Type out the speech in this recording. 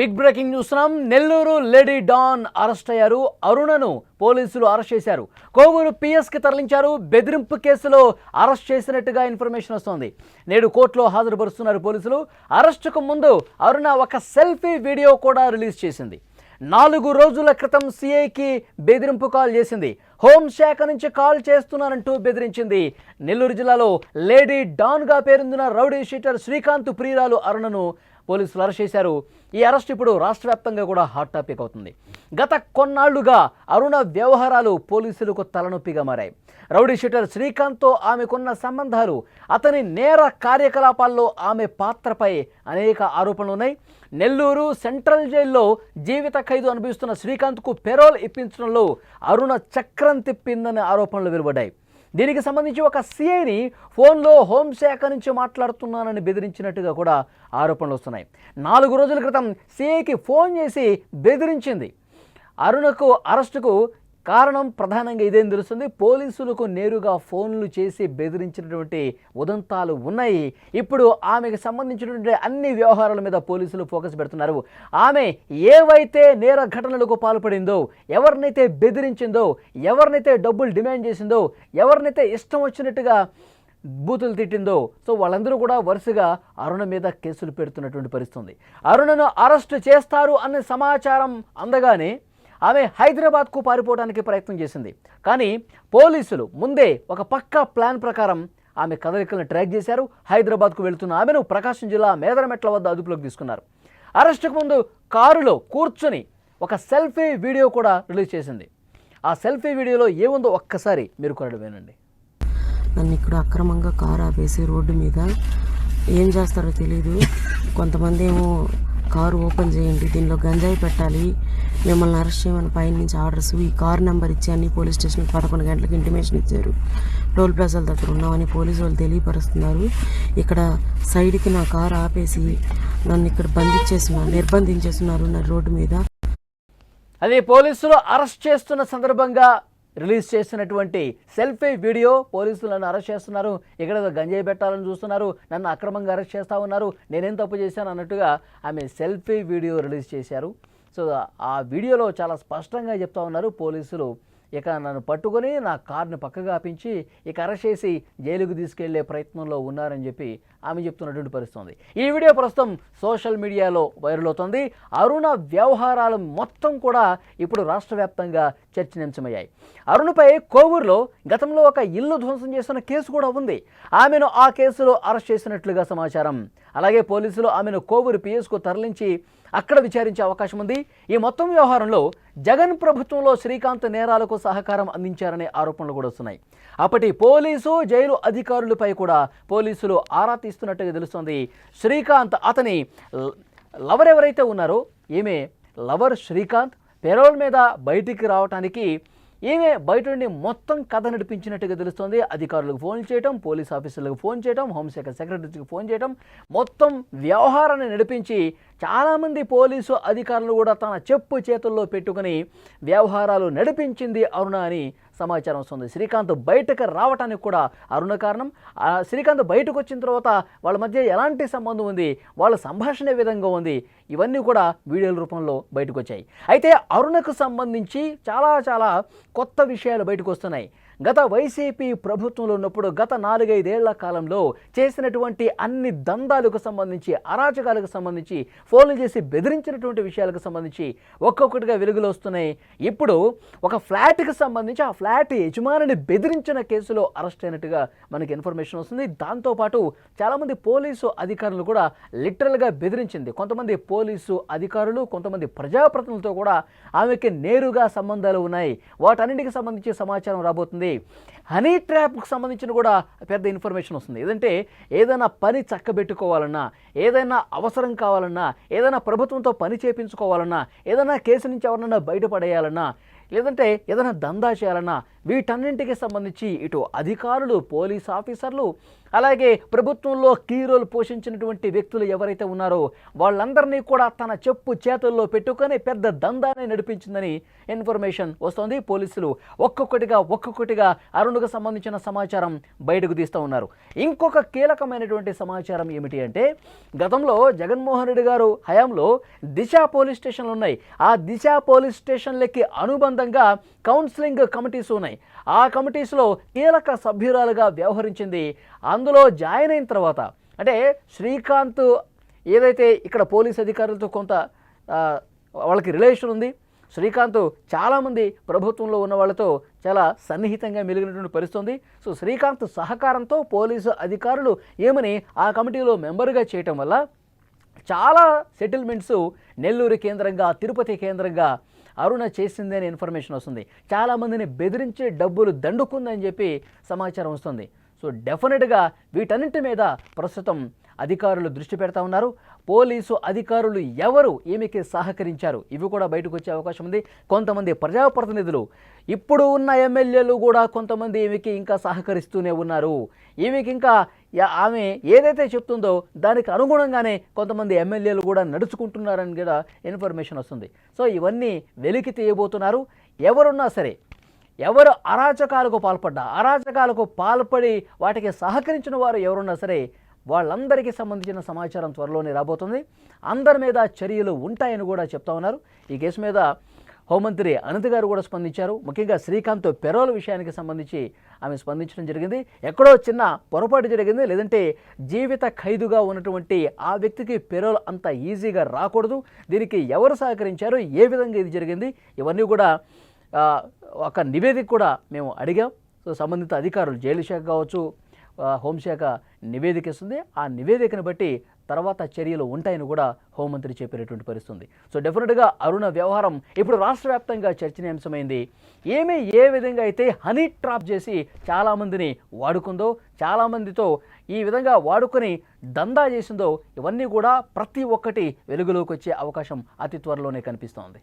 Big breaking చూస్తున్నాం Nellore lady don arrest అయ్యారు. అరుణను పోలీసులు అరెస్ట్ చేశారు. కోవూరు పిఎస్కి తరలించారు. బెదిరింపు కేసులో అరెస్ట్ చేసినట్టుగా ఇన్ఫర్మేషన్ వస్తోంది. నేడు కోర్టులో హాజరుపరుస్తున్నారు పోలీసులు. అరెస్టుకు ముందు అరుణ ఒక సెల్ఫీ వీడియో కూడా రిలీజ్ చేసింది. నాలుగు రోజుల క్రితం సిఐకి బెదిరింపు కాల్ చేసింది. హోంశాఖ నుంచి కాల్ చేస్తున్నానంటూ బెదిరించింది. నెల్లూరు జిల్లాలో లేడీ డాన్గా పేరొందిన రౌడీ షీటర్ శ్రీకాంత్ ప్రియురాలు అరుణను పోలీసులు అరెస్ట్ చేశారు. ఈ అరెస్ట్ ఇప్పుడు రాష్ట్ర వ్యాప్తంగా కూడా హాట్ టాపిక్ అవుతుంది. గత కొన్నాళ్ళుగా అరుణ వ్యవహారాలు పోలీసులకు తలనొప్పిగా మారాయి. రౌడీ షీటర్ శ్రీకాంత్తో ఆమెకున్న సంబంధాలు అతని నేర కార్యకలాపాల్లో ఆమె పాత్రపై అనేక ఆరోపణలు ఉన్నాయి. నెల్లూరు సెంట్రల్ జైల్లో జీవిత ఖైదు అనుభవిస్తున్న శ్రీకాంత్కు పెరోల్ ఇప్పించడంలో అరుణ చక్రం తిప్పిందనే ఆరోపణలు వెలువడ్డాయి. దీనికి సంబంధించి ఒక సిఐని ఫోన్లో హోంశాఖ నుంచి మాట్లాడుతున్నానని బెదిరించినట్టుగా కూడా ఆరోపణలు వస్తున్నాయి. నాలుగు రోజుల క్రితం సిఐకి ఫోన్ చేసి బెదిరించింది. అరుణకు అరెస్టుకు కారణం ప్రధానంగా ఇదేం తెలుస్తుంది? పోలీసులకు నేరుగా ఫోన్లు చేసి బెదిరించినటువంటి ఉదంతాలు ఉన్నాయి. ఇప్పుడు ఆమెకు సంబంధించినటువంటి అన్ని వ్యవహారాల మీద పోలీసులు ఫోకస్ పెడుతున్నారు. ఆమె ఏవైతే నేర ఘటనలకు పాల్పడిందో ఎవరినైతే బెదిరించిందో ఎవరినైతే డబ్బులు డిమాండ్ చేసిందో ఎవరినైతే ఇష్టం వచ్చినట్టుగా బూతులు తిట్టిందో సో వాళ్ళందరూ కూడా వరుసగా అరుణ మీద కేసులు పెడుతున్నటువంటి పరిస్థితుంది. అరుణను అరెస్టు చేస్తారు అనే సమాచారం అందగానే ఆమె హైదరాబాద్కు పారిపోవడానికి ప్రయత్నం చేసింది. కానీ పోలీసులు ముందే ఒక పక్కా ప్లాన్ ప్రకారం ఆమె కదలికలను ట్రాక్ చేశారు. హైదరాబాద్కు వెళుతున్న ఆమెను ప్రకాశం జిల్లా మేదరమెట్ల వద్ద అదుపులోకి తీసుకున్నారు. అరెస్టుకు ముందు కారులో కూర్చొని ఒక సెల్ఫీ వీడియో కూడా రిలీజ్ చేసింది. ఆ సెల్ఫీ వీడియోలో ఏముందో ఒక్కసారి మీరు కొరడు వినండి. నన్ను ఇక్కడ అక్రమంగా కారు ఆపేసి రోడ్డు మీద ఏం చేస్తారో తెలియదు కొంతమంది ఏమో కారు ఓపెన్ చేయండి దీనిలో గంజాయి పెట్టాలి. మిమ్మల్ని అరెస్ట్ చేయమని పైన నుంచి ఆర్డర్స్ ఈ కారు నెంబర్ ఇచ్చి అన్ని పోలీస్ స్టేషన్కి పదకొండు గంటలకు ఇంటిమేషన్ ఇచ్చారు. టోల్ ప్లాజాల దగ్గర ఉన్నామని పోలీసు వాళ్ళు తెలియపరుస్తున్నారు. ఇక్కడ సైడ్కి నా కారు ఆపేసి నన్ను ఇక్కడ బంధించేస్తున్నారు నిర్బంధించేస్తున్నారు నా రోడ్డు మీద. అది పోలీసులు అరెస్ట్ చేస్తున్న సందర్భంగా రిలీజ్ చేసినటువంటి సెల్ఫీ వీడియో పోలీసులు నన్ను అరెస్ట్ చేస్తున్నారు. ఇక్కడ ఏదో గంజాయి పెట్టాలని చూస్తున్నారు. నన్ను అక్రమంగా అరెస్ట్ చేస్తూ ఉన్నారు. నేనేం తప్పు చేశాను అన్నట్టుగా ఆమె సెల్ఫీ వీడియో రిలీజ్ చేశారు. సో ఆ వీడియోలో చాలా స్పష్టంగా చెప్తా ఉన్నారు పోలీసులు. ఇక నన్ను పట్టుకొని నా కారుని పక్కగా ఆపించి ఇక అరెస్ట్ చేసి జైలుకు తీసుకెళ్ళే ప్రయత్నంలో ఉన్నారని చెప్పి ఆమె చెప్తున్నటువంటి పరిస్థితుంది. ఈ వీడియో ప్రస్తుతం సోషల్ మీడియాలో వైరల్ అవుతుంది. అరుణ వ్యవహారాలు మొత్తం కూడా ఇప్పుడు రాష్ట్ర వ్యాప్తంగా చర్చనీయాంశమయ్యాయి. అరుణపై కోవూరులో గతంలో ఒక ఇల్లు ధ్వంసం చేస్తున్న కేసు కూడా ఉంది. ఆమెను ఆ కేసులో అరెస్ట్ చేసినట్లుగా సమాచారం. అలాగే పోలీసులు ఆమెను కోవూరు పిఎస్కు తరలించి అక్కడ విచారించే అవకాశం ఉంది. ఈ మొత్తం వ్యవహారంలో జగన్ ప్రభుత్వంలో శ్రీకాంత్ నేరాలకు సహకారం అందించారనే ఆరోపణలు కూడా వస్తున్నాయి. అప్పటి పోలీసు జైలు అధికారులపై కూడా పోలీసులు ఆరా తీస్తున్నట్టుగా తెలుస్తోంది. శ్రీకాంత్ అతని లవర్ ఎవరైతే ఉన్నారో ఈమె లవర్ శ్రీకాంత్ పెరోల్ మీద బయటికి రావటానికి ఈమె బయట నుండి మొత్తం కథ నడిపించినట్టుగా తెలుస్తోంది. అధికారులకు ఫోన్ చేయటం పోలీస్ ఆఫీసర్లకు ఫోన్ చేయటం హోంశాఖ సెక్రటరీకి ఫోన్ చేయటం మొత్తం వ్యవహారాన్ని నడిపించి చాలామంది పోలీసు అధికారులు కూడా తన చెప్పు చేతుల్లో పెట్టుకుని వ్యవహారాలు నడిపించింది అరుణ అని సమాచారం వస్తుంది. శ్రీకాంత్ బయటకు రావటానికి కూడా అరుణ కారణం. శ్రీకాంత్ బయటకు వచ్చిన తర్వాత వాళ్ళ మధ్య ఎలాంటి సంబంధం ఉంది? వాళ్ళ సంభాషణ విధంగా ఉంది? ఇవన్నీ కూడా వీడియోల రూపంలో బయటకు వచ్చాయి. అయితే అరుణకు సంబంధించి చాలా చాలా కొత్త విషయాలు బయటకు వస్తున్నాయి. గత వైసీపీ ప్రభుత్వంలో ఉన్నప్పుడు గత నాలుగైదేళ్ళ కాలంలో చేసినటువంటి అన్ని దందాలకు సంబంధించి అరాచకాలకు సంబంధించి ఫోన్లు చేసి బెదిరించినటువంటి విషయాలకు సంబంధించి ఒక్కొక్కటిగా వెలుగులు వస్తున్నాయి. ఇప్పుడు ఒక ఫ్లాట్కి సంబంధించి ఆ ఫ్లాట్ యజమానిని బెదిరించిన కేసులో అరెస్ట్ అయినట్టుగా మనకి ఇన్ఫర్మేషన్ వస్తుంది. దాంతోపాటు చాలామంది పోలీసు అధికారులు కూడా లిటరల్గా బెదిరించింది. కొంతమంది పోలీసు అధికారులు కొంతమంది ప్రజాప్రతినిధులతో కూడా ఆమెకి నేరుగా సంబంధాలు ఉన్నాయి. వాటన్నింటికి సంబంధించి సమాచారం రాబోతుంది. హనీ ట్రాప్కి సంబంధించిన కూడా పెద్ద ఇన్ఫర్మేషన్ వస్తుంది. ఏదంటే ఏదైనా పని చక్కబెట్టుకోవాలన్నా ఏదైనా అవసరం కావాలన్నా ఏదైనా ప్రభుత్వంతో పని చేపించుకోవాలన్నా ఏదైనా కేసు నుంచి ఎవరన్నా బయటపడేయాలన్నా లేదంటే ఏదైనా దందా చేయాలన్నా వీటన్నింటికి సంబంధించి ఇటు అధికారులు పోలీస్ ఆఫీసర్లు అలాగే ప్రభుత్వంలో కీ రోల్ పోషించినటువంటి వ్యక్తులు ఎవరైతే ఉన్నారో వాళ్ళందరినీ కూడా తన చెప్పు చేతుల్లో పెట్టుకొని పెద్ద దందాన్ని నడిపించిందని ఇన్ఫర్మేషన్ వస్తోంది. పోలీసులు ఒక్కొక్కటిగా ఒక్కొక్కటిగా అరుణుకు సంబంధించిన సమాచారం బయటకు తీస్తూ ఉన్నారు. ఇంకొక కీలకమైనటువంటి సమాచారం ఏమిటి అంటే గతంలో జగన్మోహన్ రెడ్డి గారు హయాంలో దిశ పోలీస్ స్టేషన్లు ఉన్నాయి. ఆ దిశ పోలీస్ స్టేషన్లకి సంబంధంగా కౌన్సిలింగ్ కమిటీస్ ఉన్నాయి. ఆ కమిటీస్లో కీలక సభ్యురాలుగా వ్యవహరించింది. అందులో జాయిన్ అయిన తర్వాత అంటే శ్రీకాంత్ ఏదైతే ఇక్కడ పోలీస్ అధికారులతో కొంత వాళ్ళకి రిలేషన్ ఉంది శ్రీకాంత్ చాలామంది ప్రభుత్వంలో ఉన్న వాళ్ళతో చాలా సన్నిహితంగా మెలిగినటువంటి పరిస్థితుంది సో శ్రీకాంత్ సహకారంతో పోలీసు అధికారులు ఏమని ఆ కమిటీలో మెంబరుగా చేయటం వల్ల చాలా సెటిల్మెంట్స్ నెల్లూరు కేంద్రంగా తిరుపతి కేంద్రంగా అరుణ చేసింది అనే ఇన్ఫర్మేషన్ వస్తుంది. చాలామందిని బెదిరించి డబ్బులు దండుకుందని చెప్పి సమాచారం వస్తుంది. సో డెఫినెట్గా వీటన్నింటి మీద ప్రస్తుతం అధికారులు దృష్టి పెడతా ఉన్నారు. పోలీసు అధికారులు ఎవరు ఈమెకి సహకరించారు ఇవి కూడా బయటకు వచ్చే అవకాశం ఉంది. కొంతమంది ప్రజాప్రతినిధులు ఇప్పుడు ఉన్న ఎమ్మెల్యేలు కూడా కొంతమంది ఈమెకి ఇంకా సహకరిస్తూనే ఉన్నారు. ఈమెకి ఇంకా ఆమె ఏదైతే చెప్తుందో దానికి అనుగుణంగానే కొంతమంది ఎమ్మెల్యేలు కూడా నడుచుకుంటున్నారని కూడా ఇన్ఫర్మేషన్ వస్తుంది. సో ఇవన్నీ వెలికి తీయబోతున్నారు. ఎవరున్నా సరే ఎవరు అరాచకాలకు పాల్పడ్డా అరాచకాలకు పాల్పడి వాటికి సహకరించిన వారు ఎవరున్నా సరే వాళ్ళందరికీ సంబంధించిన సమాచారం త్వరలోనే రాబోతుంది. అందరి మీద చర్యలు ఉంటాయని కూడా చెప్తా ఉన్నారు. ఈ కేసు మీద హోంమంత్రి అనంత్ గారు కూడా స్పందించారు. ముఖ్యంగా శ్రీకాంత్ పెరోల్ విషయానికి సంబంధించి ఆమె స్పందించడం జరిగింది. ఎక్కడో చిన్న పొరపాటు జరిగింది. లేదంటే జీవిత ఖైదుగా ఉన్నటువంటి ఆ వ్యక్తికి పెరోల్ అంత ఈజీగా రాకూడదు. దీనికి ఎవరు సహకరించారు? ఏ విధంగా ఇది జరిగింది? ఇవన్నీ కూడా ఒక నివేదిక కూడా మేము అడిగాం. సో సంబంధిత అధికారులు జైలు శాఖ కావచ్చు హోంశాఖ నివేదిక ఇస్తుంది ఆ నివేదికను బట్టి తర్వాత చర్యలు ఉంటాయని కూడా హోంమంత్రి చెప్పినటువంటి పరిస్థితుంది. సో డెఫినెట్గా అరుణ వ్యవహారం ఇప్పుడు రాష్ట్ర వ్యాప్తంగా చర్చనీయాంశమైంది. ఏమి ఏ విధంగా అయితే హనీ ట్రాప్ చేసి చాలామందిని వాడుకుందో చాలామందితో ఈ విధంగా వాడుకొని దందా చేసిందో ఇవన్నీ కూడా ప్రతి ఒక్కటి వెలుగులోకి వచ్చే అవకాశం అతి త్వరలోనే కనిపిస్తోంది.